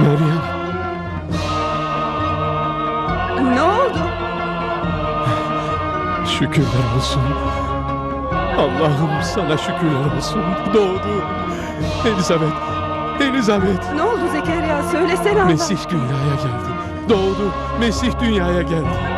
Meryem, Ne oldu? şükürler olsun. Allah'ım sana şükürler olsun. Doğdu. Elizabeth, Elizabeth. Ne oldu Zekeriya? Söylesene Allah. Mesih dünyaya geldi. Doğdu. Mesih dünyaya geldi.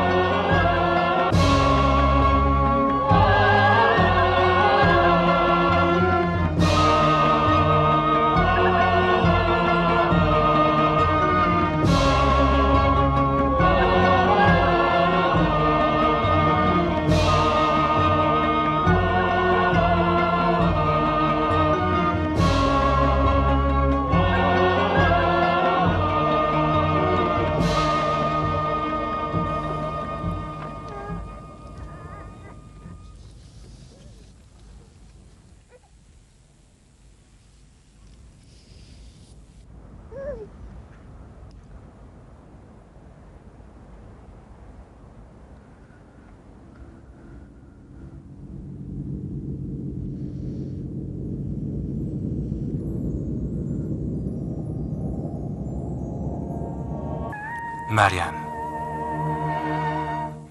Meryem.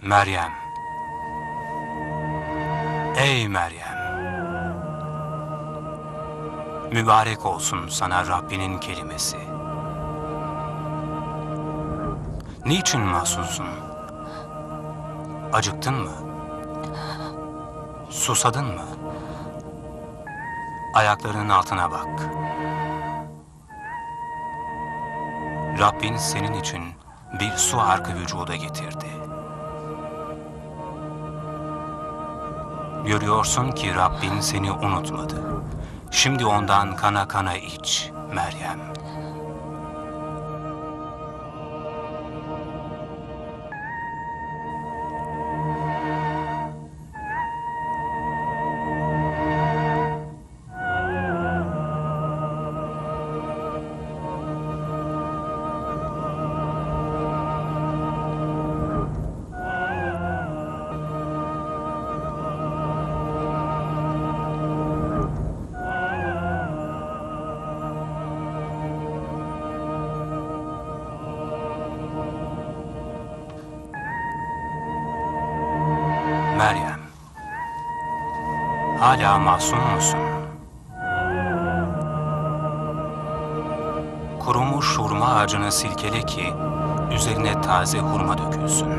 Meryem. Ey Meryem. Mübarek olsun sana Rabbinin kelimesi. Niçin mahzunsun? Acıktın mı? Susadın mı? Ayaklarının altına bak. Rabbin senin için bir su arkı vücuda getirdi. Görüyorsun ki Rabbin seni unutmadı. Şimdi ondan kana kana iç Meryem. Meryem. Hala masum musun? Kurumuş hurma ağacını silkele ki üzerine taze hurma dökülsün.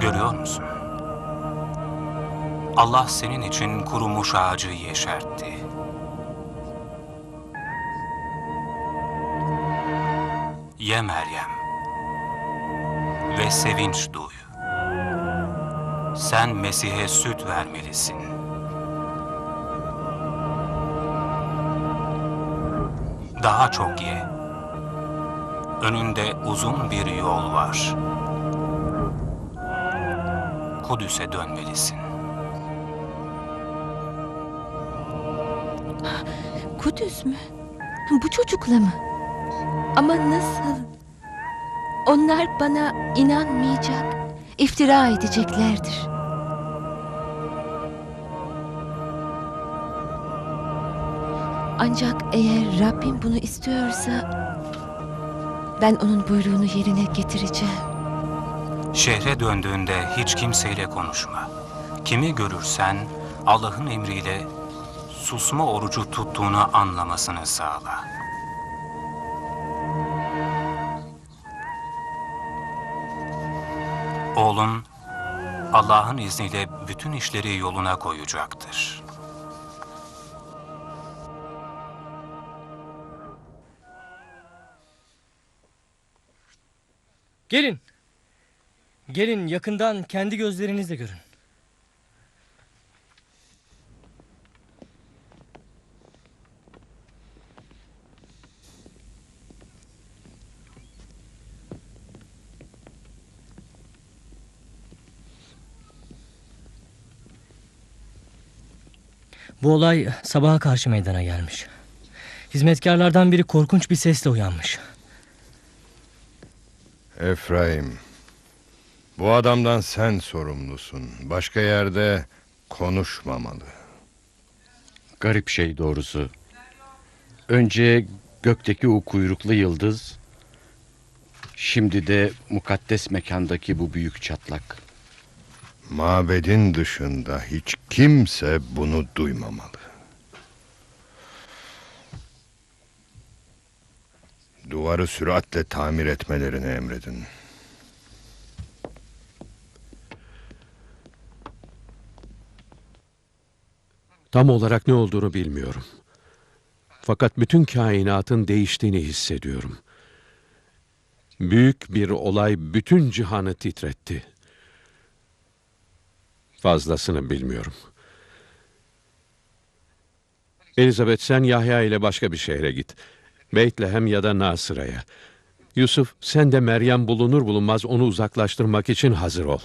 Görüyor musun? Allah senin için kurumuş ağacı yeşertti. Ye Meryem ve sevinç duy. Sen Mesih'e süt vermelisin. Daha çok ye. Önünde uzun bir yol var. Kudüs'e dönmelisin. Kudüs mü? Bu çocukla mı? Ama nasıl? Onlar bana inanmayacak, iftira edeceklerdir. Ancak eğer Rabbim bunu istiyorsa ben onun buyruğunu yerine getireceğim. Şehre döndüğünde hiç kimseyle konuşma. Kimi görürsen Allah'ın emriyle susma orucu tuttuğunu anlamasını sağla. Oğlun Allah'ın izniyle bütün işleri yoluna koyacaktır. Gelin. Gelin yakından kendi gözlerinizle görün. Bu olay sabaha karşı meydana gelmiş. Hizmetkarlardan biri korkunç bir sesle uyanmış. Efraim, bu adamdan sen sorumlusun. Başka yerde konuşmamalı. Garip şey doğrusu. Önce gökteki o kuyruklu yıldız, şimdi de mukaddes mekandaki bu büyük çatlak. Mabedin dışında hiç kimse bunu duymamalı. Duvarı süratle tamir etmelerini emredin. Tam olarak ne olduğunu bilmiyorum. Fakat bütün kainatın değiştiğini hissediyorum. Büyük bir olay bütün cihanı titretti. Fazlasını bilmiyorum. Elizabeth sen Yahya ile başka bir şehre git. Beytlehem ya da Nasıra'ya. Yusuf sen de Meryem bulunur bulunmaz onu uzaklaştırmak için hazır ol.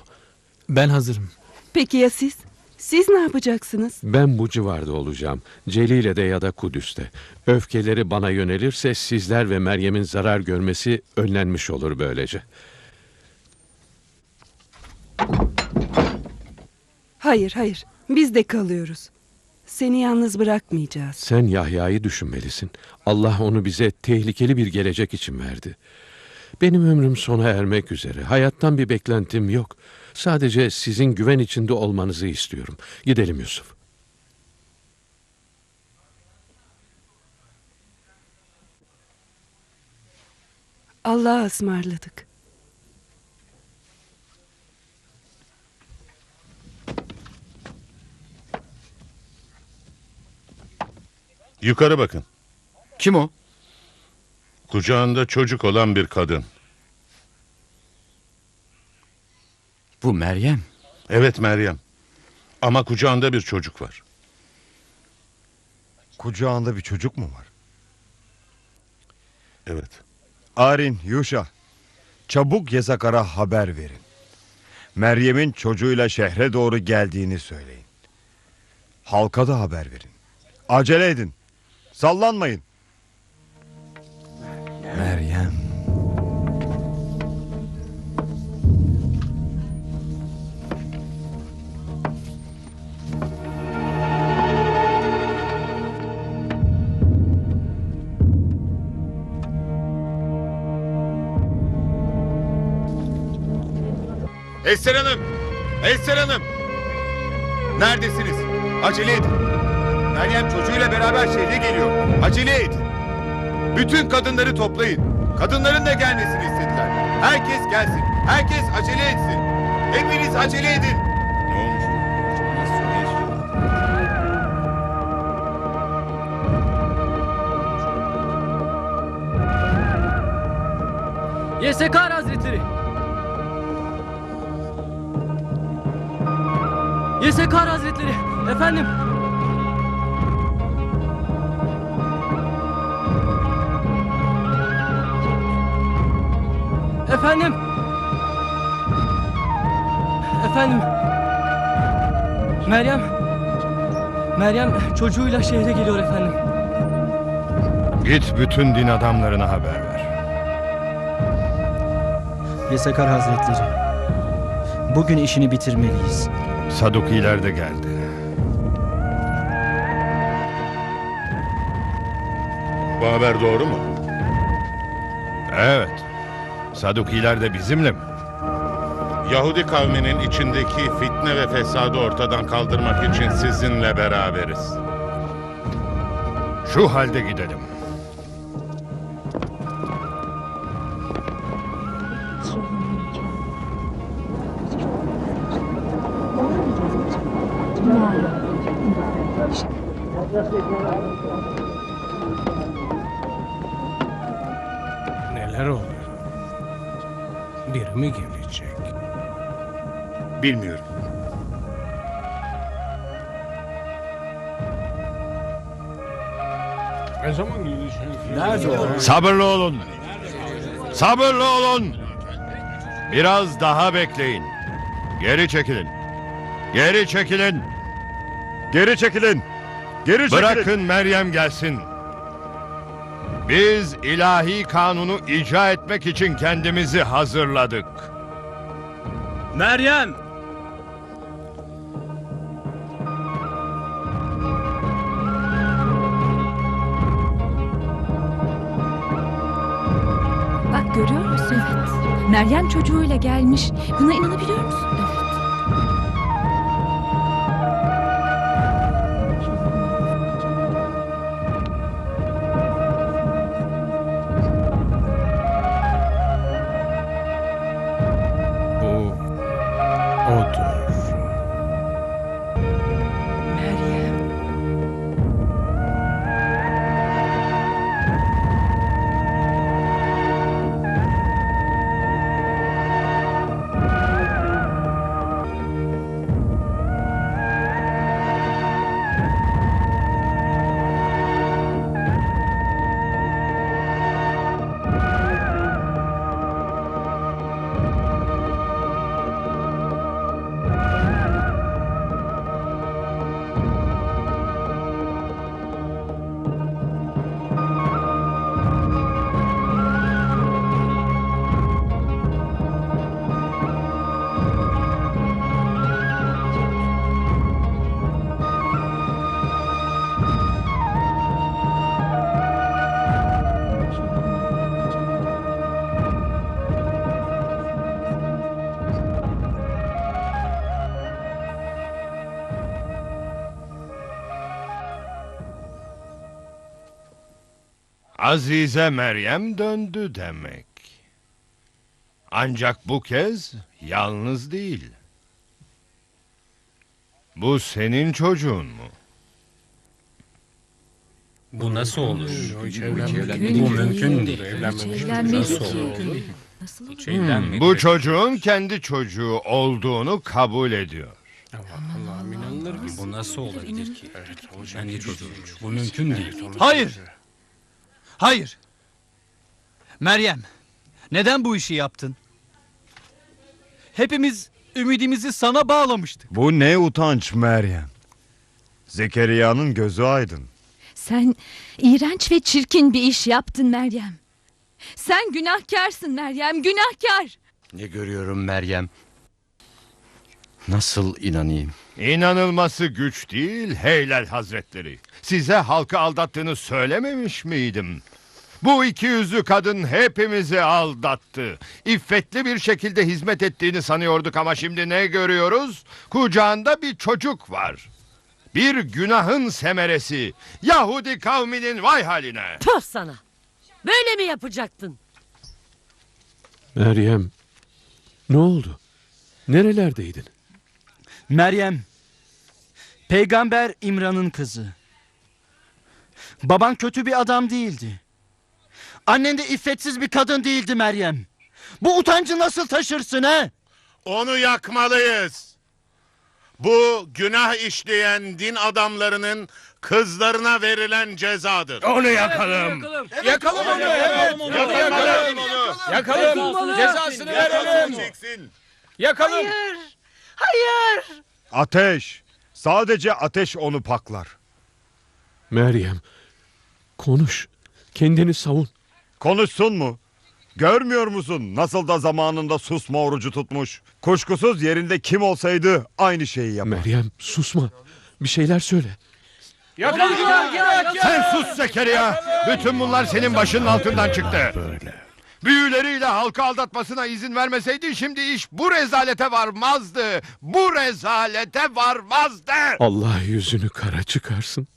Ben hazırım. Peki ya siz? Siz ne yapacaksınız? Ben bu civarda olacağım. Celile'de ya da Kudüs'te. Öfkeleri bana yönelirse sizler ve Meryem'in zarar görmesi önlenmiş olur böylece. Hayır hayır. Biz de kalıyoruz. Seni yalnız bırakmayacağız. Sen Yahya'yı düşünmelisin. Allah onu bize tehlikeli bir gelecek için verdi. Benim ömrüm sona ermek üzere. Hayattan bir beklentim yok. Sadece sizin güven içinde olmanızı istiyorum. Gidelim Yusuf. Allah'a ısmarladık. Yukarı bakın. Kim o? Kucağında çocuk olan bir kadın. Bu Meryem. Evet Meryem. Ama kucağında bir çocuk var. Kucağında bir çocuk mu var? Evet. Arin, Yuşa. Çabuk Yesakar'a haber verin. Meryem'in çocuğuyla şehre doğru geldiğini söyleyin. Halka da haber verin. Acele edin. Sallanmayın. Meryem. Ester Hanım! Ester Hanım! Neredesiniz? Acele edin. Meryem çocuğuyla beraber şehre geliyor. Acele edin. Bütün kadınları toplayın. Kadınların da gelmesini istediler. Herkes gelsin. Herkes acele etsin. Hepiniz acele edin. Ne olmuş? Yesekar Hazretleri! Yesekar Hazretleri! Efendim! Efendim! Efendim! Meryem! Meryem çocuğuyla şehre geliyor efendim. Git bütün din adamlarına haber ver. Yesekar Hazretleri. Bugün işini bitirmeliyiz. Sadukiler de geldi. Bu haber doğru mu? Evet. Sadukiler de bizimle mi? Yahudi kavminin içindeki fitne ve fesadı ortadan kaldırmak için sizinle beraberiz. Şu halde gidelim. Bilmiyorum. Ne zaman gelecek? Sabırlı olun. Sabırlı olun. Biraz daha bekleyin. Geri çekilin. Geri çekilin. Geri çekilin. Geri çekilin. Bırakın Meryem gelsin. Biz ilahi kanunu icra etmek için kendimizi hazırladık. Meryem! Meryem çocuğuyla gelmiş. Buna inanabiliyor musun? Azize Meryem döndü demek. Ancak bu kez yalnız değil. Bu senin çocuğun mu? Bu nasıl olur? Bu mümkün değil. Evlenmedi ki. Nasıl olur? Evlenmedi. Bu çocuğun kendi çocuğu olduğunu kabul ediyor. Bu nasıl olabilir ki? Kendi çocuğum. Bu mümkün değil. Hayır! Hayır! Meryem, neden bu işi yaptın? Hepimiz ümidimizi sana bağlamıştık. Bu ne utanç Meryem. Zekeriya'nın gözü aydın. Sen iğrenç ve çirkin bir iş yaptın Meryem. Sen günahkarsın Meryem, günahkar. Ne görüyorum Meryem? Nasıl inanayım? İnanılması güç değil Heylel Hazretleri. Size halkı aldattığını söylememiş miydim? Bu iki yüzlü kadın hepimizi aldattı. İffetli bir şekilde hizmet ettiğini sanıyorduk ama şimdi ne görüyoruz? Kucağında bir çocuk var. Bir günahın semeresi. Yahudi kavminin vay haline. Tüh sana. Böyle mi yapacaktın? Meryem, ne oldu? Nerelerdeydin? Meryem, peygamber İmran'ın kızı. Baban kötü bir adam değildi. Annen de iffetsiz bir kadın değildi Meryem. Bu utancı nasıl taşırsın he? Onu yakmalıyız. Bu günah işleyen din adamlarının kızlarına verilen cezadır. Onu yakalım. Yakalım onu. Yakalım onu. Yakalım. Cezasını verelim. Yakalım. Hayır. Ateş. Sadece ateş onu paklar. Meryem, konuş. Kendini savun. Konuşsun mu? Görmüyor musun nasıl da zamanında susma orucu tutmuş. Kuşkusuz yerinde kim olsaydı aynı şeyi yapar. Meryem, susma. Bir şeyler söyle. Sen sus Zekeriya. Bütün bunlar senin başının altından çıktı. Büyüleriyle halkı aldatmasına izin vermeseydin şimdi iş bu rezalete varmazdı. Bu rezalete varmazdı. Allah yüzünü kara çıkarsın.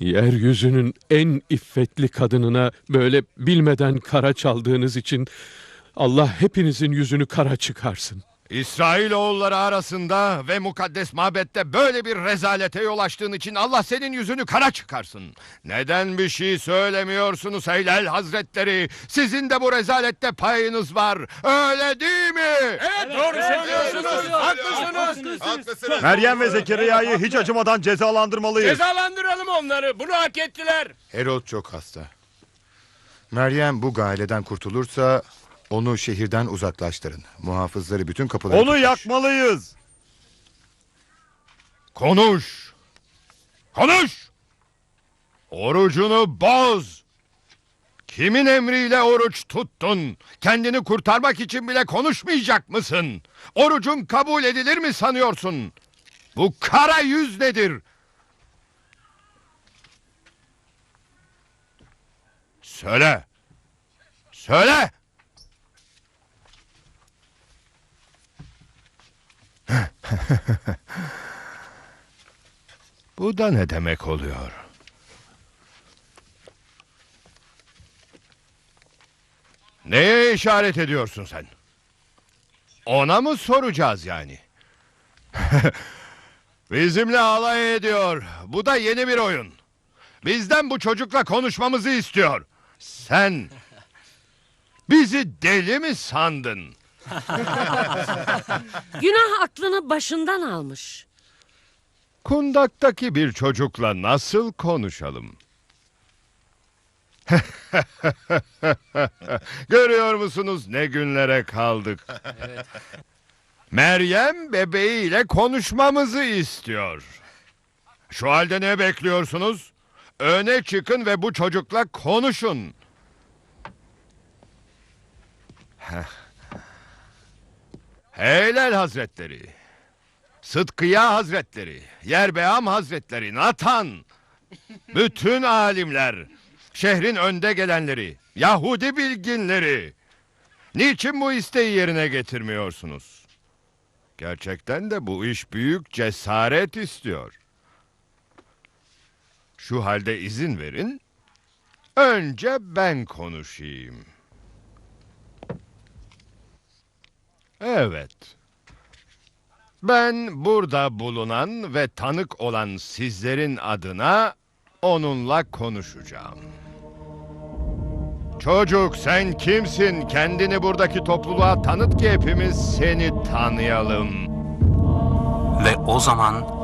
Yeryüzünün en iffetli kadınına böyle bilmeden kara çaldığınız için Allah hepinizin yüzünü kara çıkarsın. İsrailoğulları arasında ve mukaddes mabette böyle bir rezalete yol açtığın için Allah senin yüzünü kara çıkarsın. Neden bir şey söylemiyorsunuz Heylel Hazretleri? Sizin de bu rezalette payınız var. Öyle değil mi? Evet doğru söylüyorsunuz. Haklısınız. Haklısınız. Meryem ve Zekeriya'yı hiç acımadan cezalandırmalıyız. Cezalandıralım onları. Bunu hak ettiler. Herod çok hasta. Meryem bu gaileden kurtulursa onu şehirden uzaklaştırın. Muhafızları bütün kapıları Onu tutmuş. yakmalıyız. Konuş. Konuş. Orucunu boz. Kimin emriyle oruç tuttun? Kendini kurtarmak için bile konuşmayacak mısın? Orucun kabul edilir mi sanıyorsun? Bu kara yüz nedir? Söyle. Söyle. Bu da ne demek oluyor? Neye işaret ediyorsun sen? Ona mı soracağız yani? Bizimle alay ediyor. Bu da yeni bir oyun. Bizden bu çocukla konuşmamızı istiyor. Sen bizi deli mi sandın? Günah aklını başından almış. Kundaktaki bir çocukla nasıl konuşalım? Görüyor musunuz ne günlere kaldık? Meryem bebeğiyle konuşmamızı istiyor. Şu halde ne bekliyorsunuz? Öne çıkın ve bu çocukla konuşun. Heh. Heylel Hazretleri, Sıtkıya Hazretleri, Yerbeam Hazretleri, Natan, bütün alimler, şehrin önde gelenleri, Yahudi bilginleri. Niçin bu isteği yerine getirmiyorsunuz? Gerçekten de bu iş büyük cesaret istiyor. Şu halde izin verin. Önce ben konuşayım. Evet. Ben burada bulunan ve tanık olan sizlerin adına onunla konuşacağım. Çocuk sen kimsin? Kendini buradaki topluluğa tanıt ki hepimiz seni tanıyalım. Ve o zaman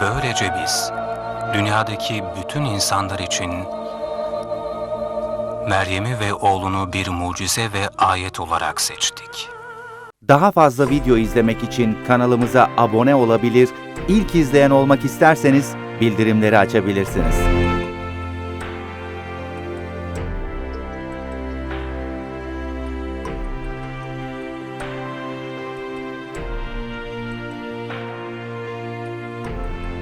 böylece biz dünyadaki bütün insanlar için Meryem'i ve oğlunu bir mucize ve ayet olarak seçtik. Daha fazla video izlemek için kanalımıza abone olabilir, ilk izleyen olmak isterseniz bildirimleri açabilirsiniz.